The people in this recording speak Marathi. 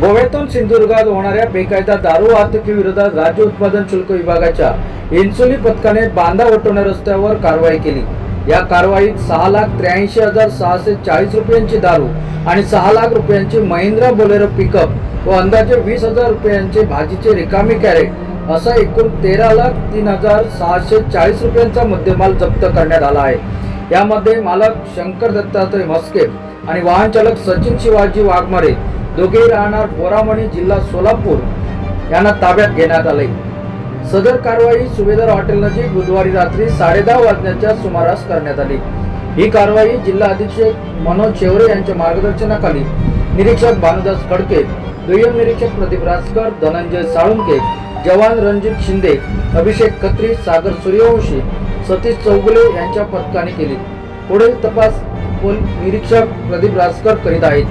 गोव्यातून सिंधुदुर्गात होणाऱ्या बेकायदा दारू वाहतुकीविरोधात राज्य उत्पादन शुल्क विभागाच्या इन्सुली पथकाने बांधा वटवण्या रस्त्यावर कारवाई केली. या कारवाईत सहा लाख त्र्याऐंशी हजार सहाशे चाळीस रुपयांची दारू आणि सहा लाख रुपयांची महिंद्रा बोलेरो पिकअप व अंदाजे वीस हजार रुपयांचे भाजीचे रिकामी कॅरेट असा एकूण तेरा लाख तीन हजार सहाशे चाळीस रुपयांचा मुद्देमाल जप्त करण्यात आला आहे. यामध्ये मालक शंकर दत्तात्रय मस्के आणि वाहन चालक सचिन शिवाजी वाघमारे दोघे राहणार बोरामणी जिल्हा सोलापूर. यांना ताब्यात घेण्यात आले सदर कारवाई सुभेदार हॉटेल नजीक बुधवारी रात्री साडेदहा वाजण्याच्या सुमारास करण्यात आली. ही कारवाई जिल्हा अधीक्षक मनोज शेवरे यांच्या मार्गदर्शनाखाली निरीक्षक भानुदास खडके दुय्यम निरीक्षक प्रदीप रासकर धनंजय साळुंके जवान रणजित शिंदे अभिषेक खत्री सागर सूर्यवंशी सतीश चौगुले यांच्या पथकाने केली. पुढील तपास निरीक्षक प्रदीप रासकर करीत आहेत.